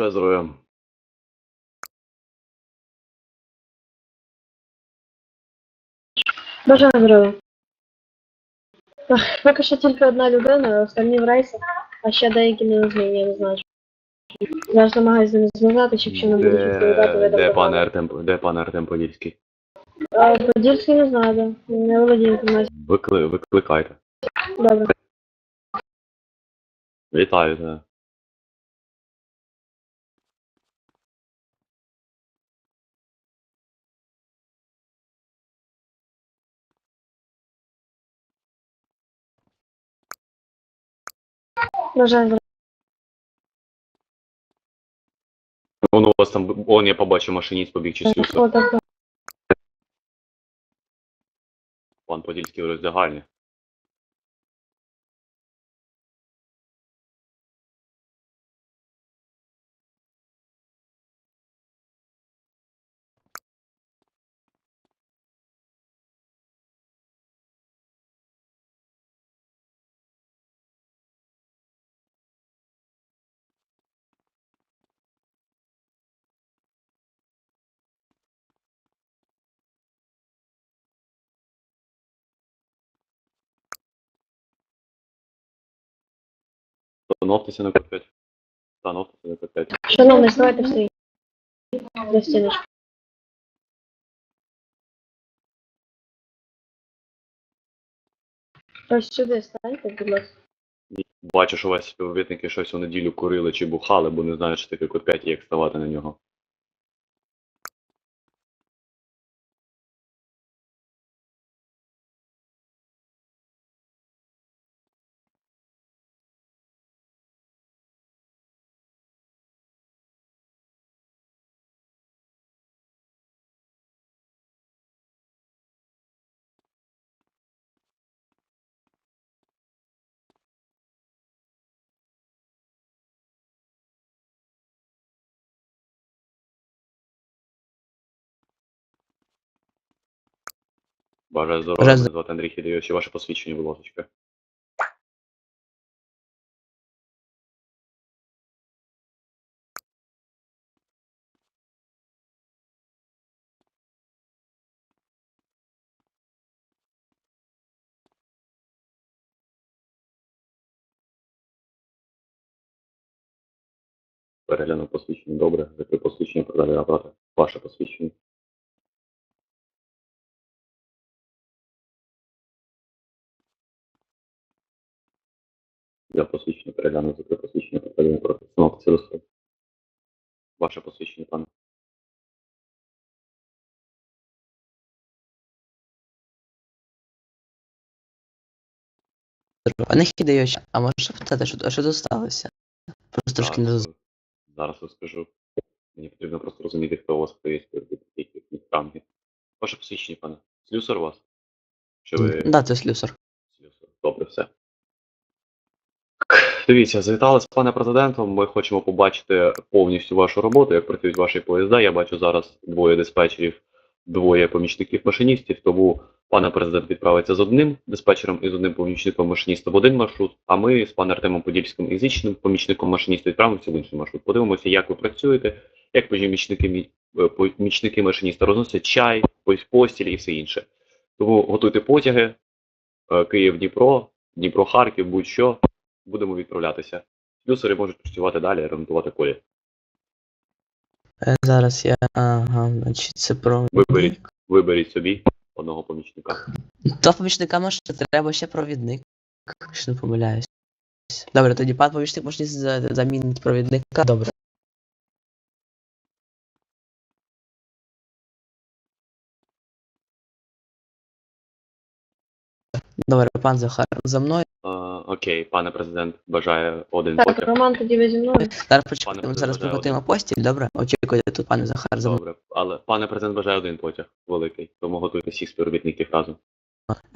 Бажаю здоров'я. Бажаю здоров'я. Поки що тільки одна людина, останні в рейсі, а ще деякі не зміні, я не знаю. Зараз намагаюся з ними зв'язати, щоб не будуть відповідати Де, де пан Артем, де пан Артем Подільський? А Подільський не знаю, де. Не володію інформацією. Викли, викликайте. Добре. Вітаю тебе. Бажаю здоров'я. Он у вас там, он я побачив машиніст побіг чи так. Пан Подільський в роздягальні. Становтеся на К5. Становтеся на К5. Шановний, ставайте всі. До стіночки. Ось сюди станьте, будь ласка. Бачу, що у вас співробітники щось у неділю курили чи бухали, бо не знають, що таке код 5 і як ставати на нього. Бажаю здоров'я, Бажаю мене звати Андрій Хідійович, і ваше посвідчення, будь ласка. Переглянув посвідчення, добре, закрив посвідчення, продалі набрати. Ваше посвідчення. Я посвідчення переглянув, закрив посвідчення, набрати. Становка силосу. Ваше посвідчення, пане. Пане Хідайович, а можеш питати, що, що тут сталося? Просто трошки не Зараз, роз... зараз розкажу. Мені потрібно просто розуміти, хто у вас хто є ранги. Ваше посвідчення, пане. Слюсар у вас? Чи ви Да, це слюсар. слюсар? Добре, все. Дивіться, завітали з пане президентом. Ми хочемо побачити повністю вашу роботу, як працюють ваші поїзда. Я бачу зараз двоє диспетчерів, двоє помічників машиністів. Тому пане президент відправиться з одним диспетчером і з одним помічником машиніста в один маршрут. А ми з паном Артемом Подільським і з іншим помічником машиніста відправимося в інший маршрут. Подивимося, як ви працюєте, як помічники, мі- е, помічники машиніста розносять чай, постіль і все інше. Тому готуйте потяги, е, Київ-Дніпро, Дніпро-Харків, будь-що будемо відправлятися. Плюсери можуть працювати далі, ремонтувати колі. Е, Зараз я. Ага, значить це про. Виберіть, виберіть собі одного помічника. То помічника може треба ще провідник. Якщо не помиляюсь. Добре, тоді пан помічник може замінити провідника. Добре. Добре, пан Захар, за мною. Е, окей, пане президент, бажає один Так, потяг. Роман, тоді ви зі мною. Зараз почекаємо, зараз Бажаю, приготуємо постіль, добре? Очікуйте тут, пане Захар, за мною. Добре, але пане президент бажає один потяг великий, тому готуйте всіх співробітників разом.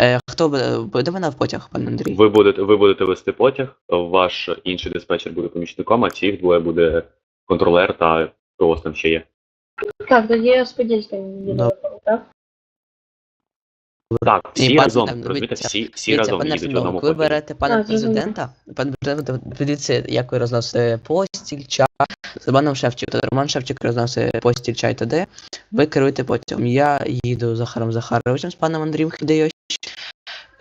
Е, хто буде, буде мене в потяг, пане Андрій? Ви будете, ви будете вести потяг, ваш інший диспетчер буде помічником, а цих двоє буде контролер та хто у вас там ще є. Так, тоді я з Подільським так? Всі разом, розумієте, всі, всі разом пане їдуть в одному ви берете пана Так, президента, пан президент, дивіться, як ви розносите постіль, чай, з Романом Шевченко, Роман Шевченко розносить постіль, чай туди, ви керуєте потягом. Я їду з Захаром Захаровичем, з паном Андрієм Хідейович.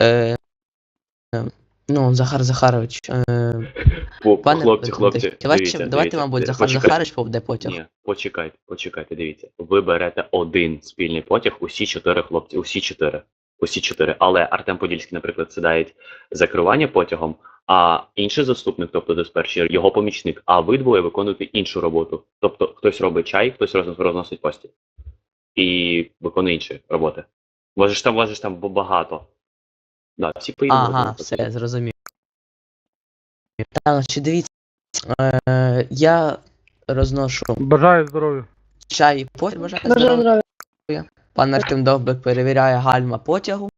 Е, е, ну, Захар Захарович. Е, По- пане Хлопці, хлопці, давайте, дивіться, давайте, дивіться, мабуть, Захар почекайте. Захарович поведе потяг. Ні, почекайте, почекайте, дивіться. Ви берете один спільний потяг, усі чотири хлопці, усі чотири. Усі чотири. Але Артем Подільський, наприклад, сідає за керування потягом, а інший заступник, тобто диспетчер, його помічник, а ви двоє виконуєте іншу роботу. Тобто хтось робить чай, хтось розносить постіль. І виконує інші роботи. Може ж там, може ж там багато. Да, всі поїдемо. Ага, все, зрозумів. Так, чи дивіться, е, я розношу Бажаю здоров'я. чай і бажаю Бажаю здоров'я. Пан Артем Довбик перевіряє гальма потягу.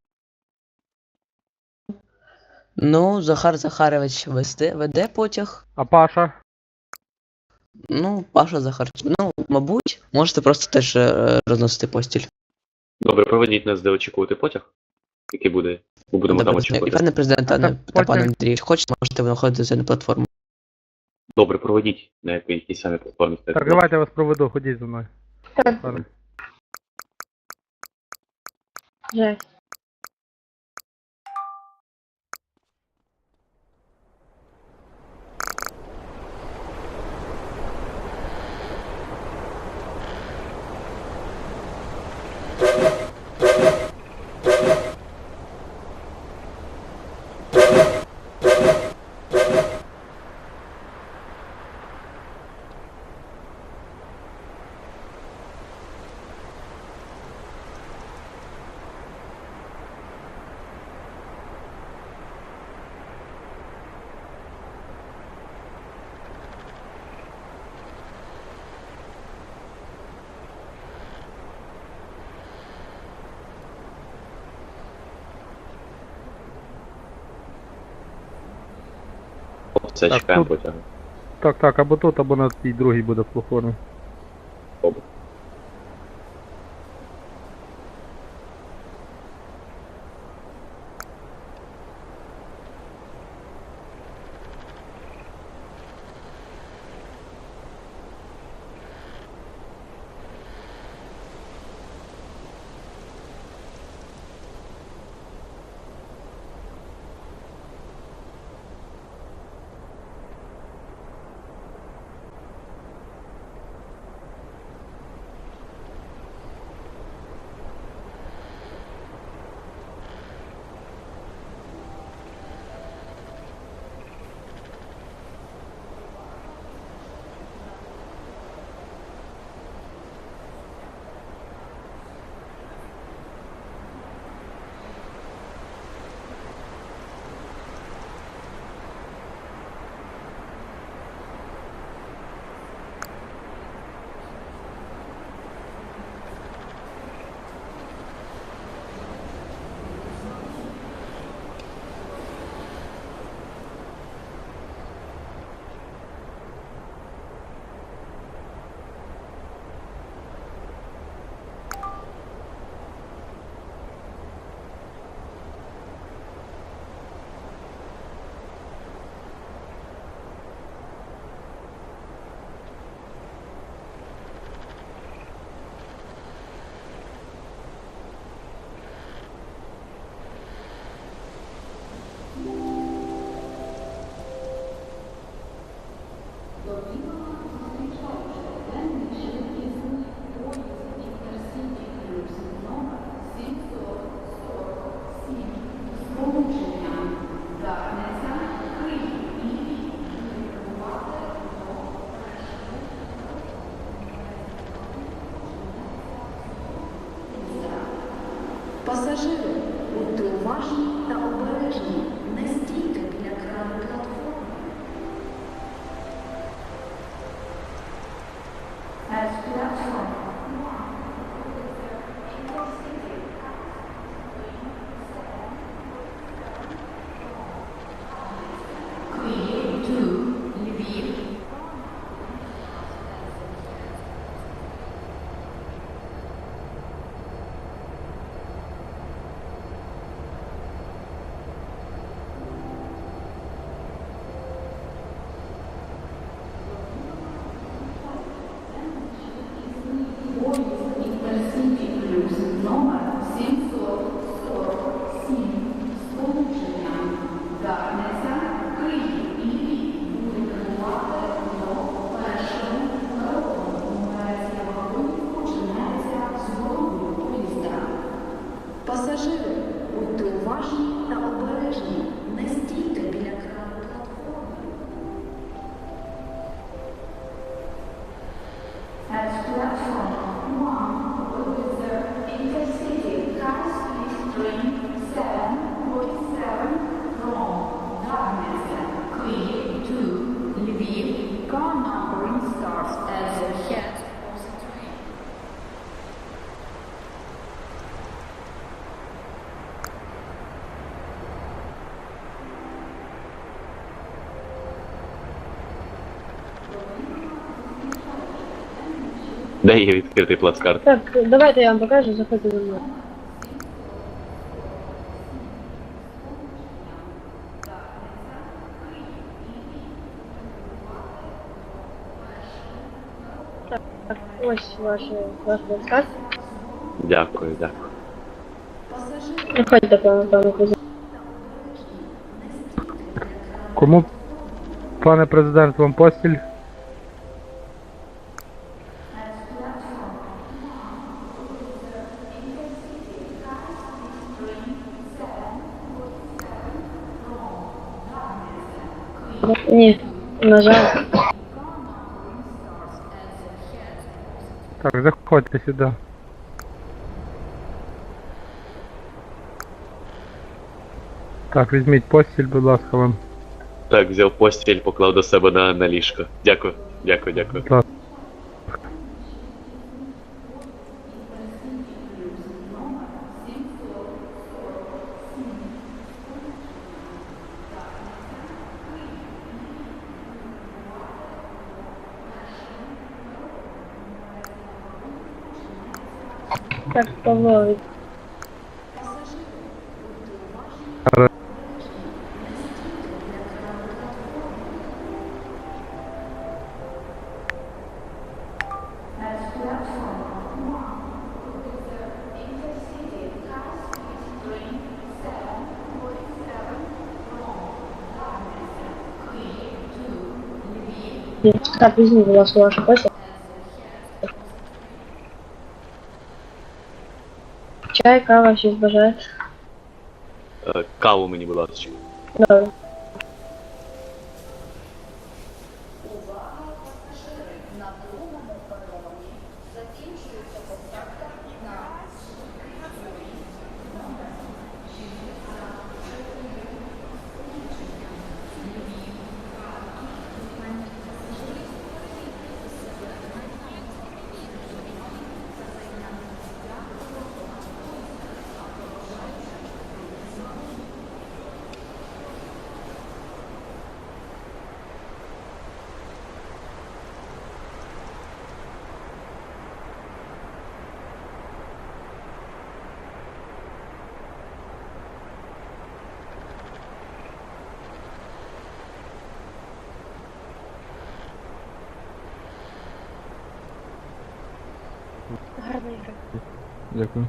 Ну, Захар Захарович вести, веде потяг. А Паша? Ну, Паша Захарчук. Ну, мабуть, можете просто теж е, розносити постіль. Добре, проведіть нас, де очікувати потяг, який буде. Ми будемо там і очікувати. пане президент, А та та пане Андрій, хочете, можете виходити на платформу. Добре, проведіть на якій якій самій платформі. Так, давайте я вас проведу, ходіть зі мною. Так. Yeah. Все, Так, чекаємо тут- потягу. Так, так, або тут, або на тій другій буде платформі. Де є відкритий плацкарт? Так, давайте я вам покажу, заходьте за мною. Так, так, ось ваш, ваш плацкарт. Дякую, дякую. Приходьте, пане, пане президент. Кому, пане президент, вам постіль? Ні, на жаль. Так, заходьте сюди. Так, візьміть постіль, будь ласка, вам. Так, взяв постіль, поклав до себе на, на ліжко. Дякую, дякую, дякую. Будь Так, Павло, від- Так, візьміть, будь ласка, вашу постіль. Чай, кава, щось бажаєте? Е, Каву мені, будь ласка. Добре. Гарної гри. Дякую.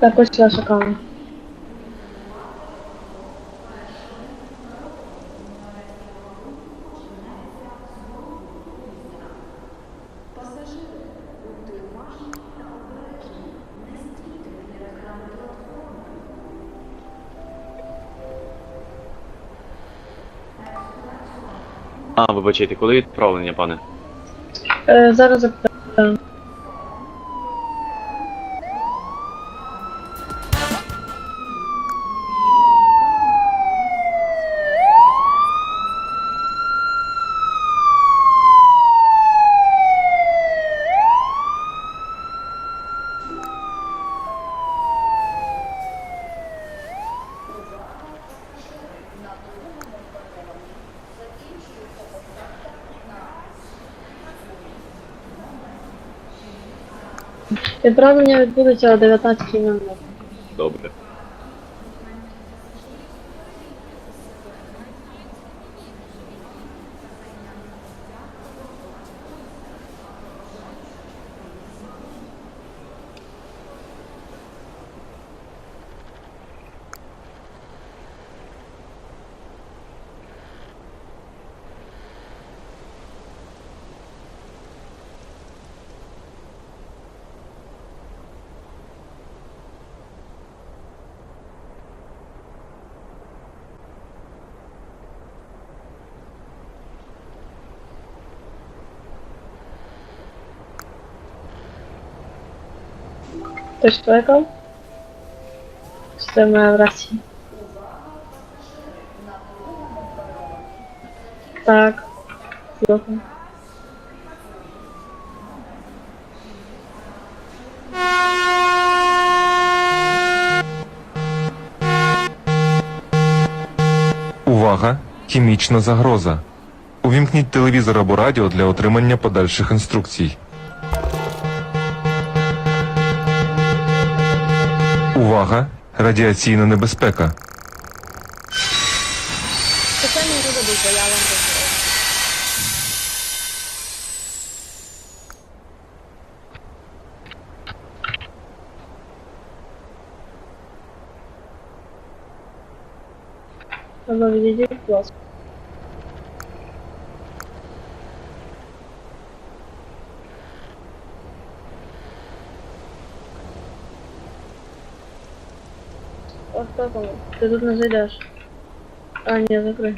Так, ось ваша кава. Вибачайте, коли відправлення, пане? Е, зараз запитаю. Відправлення відбудеться о 19.00. Добре. Хтось кликав? Це моя рація. Так. Дякую. Увага! Хімічна загроза. Увімкніть телевізор або радіо для отримання подальших інструкцій. Увага! Радіаційна небезпека. Або відійдіть, будь ласка. Так воно. Тут не зайдеш. А, ні, закрий.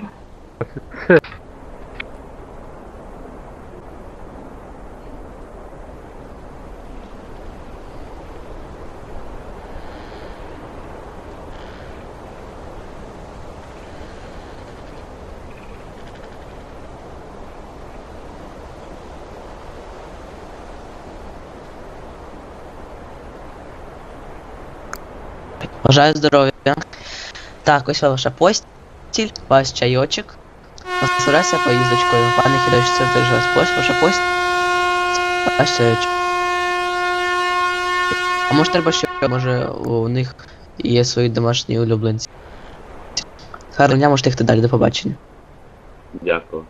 Бажаю здоров'я. Так, ось ваша постіль, ваш чайочок. Насолоджуйся поїздочкою. Пане Хідович, це теж вас пост, ваша постіль. Ваш чайочок. А може треба ще, може у них є свої домашні улюбленці. Гарного можете їхати далі, до побачення. Дякую.